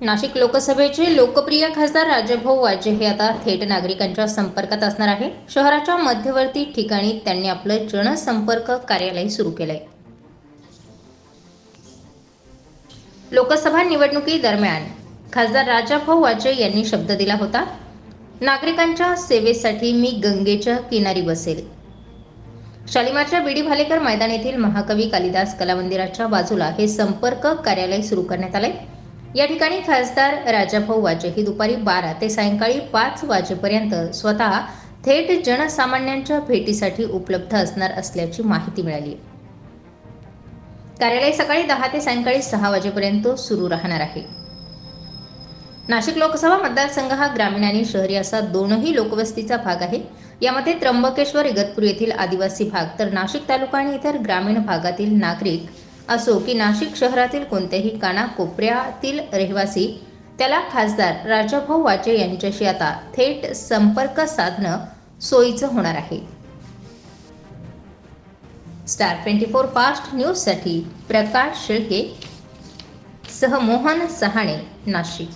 नाशिक लोकसभेचे लोकप्रिय खासदार राजाभाऊ वाजे हे आता थेट नागरिकांच्या संपर्कात असणार आहे. शहराच्या मध्यवर्ती ठिकाणी त्यांनी आपलं जनसंपर्क कार्यालय सुरू केलंय. लोकसभा निवडणुकीदरम्यान खासदार राजाभाऊ वाजे यांनी शब्द दिला होता नागरिकांच्या सेवेसाठी मी गंगेच्या किनारी बसेल. शालिमारच्या बीडी भालेकर मैदान येथील महाकवी कालिदास कला मंदिराच्या बाजूला हे संपर्क कार्यालय सुरू करण्यात आले या ठिकाणी खासदार राजाभाऊ वाजे ही दुपारी बारा ते सायंकाळी पाच वाजेपर्यंत स्वतः थेट जनसामान्यांच्या भेटीसाठी उपलब्ध असणार असल्याची माहिती मिळाली. कार्यालय सकाळी दहा ते सायंकाळी सहा वाजेपर्यंत सुरू राहणार आहे. नाशिक लोकसभा मतदारसंघ हा ग्रामीण आणि शहरी असा दोनही लोकवस्तीचा भाग आहे. यामध्ये त्र्यंबकेश्वर इगतपूर येथील आदिवासी भाग तर नाशिक तालुका आणि इतर ग्रामीण भागातील नागरिक असो की नाशिक शहरातील कोणत्याही कानाकोपऱ्यातील रहिवासी त्याला खासदार राजाभाऊ वाचे यांच्याशी आता थेट संपर्क साधणं सोयीचं होणार आहे. स्टार ट्वेंटी फोर फास्ट न्यूजसाठी प्रकाश शेळके सह मोहन सहाणे नाशिक.